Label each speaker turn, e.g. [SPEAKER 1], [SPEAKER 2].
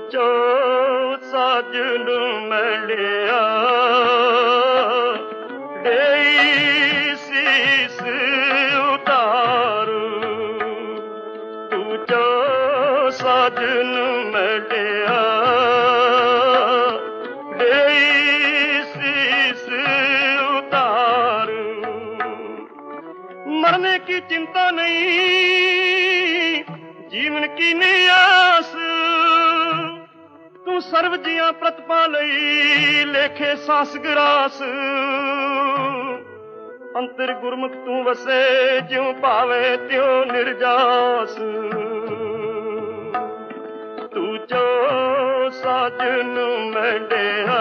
[SPEAKER 1] ਵਿੱਚੋਂ ਸਾਜਨ ਮੈਂ ਲਿਆ। ਲਈ ਤੂੰ ਚੋ ਸਾਜਨ ਮੈਂ ਲਿਆ। ਲਈ ਕੀ ਚਿੰਤਾ ਨਹੀਂ, ਜੀਵਨ ਕੀ ਨਿਆ। ਤੂੰ ਸਰਬ ਜੀਆਂ ਪ੍ਰਤਪਾ ਲਈ ਲੇਖੇ ਸਾਸ ਗਰਾਸ। ਅੰਤਰ ਗੁਰਮੁਖ ਤੂੰ ਵਸੇ, ਜਿਉ ਭਾਵੇ ਤਿਉ ਨਿਰਜਾਸ। ਤੂੰ ਜੋ ਸਾਜਨ ਮੈਂਡਿਆ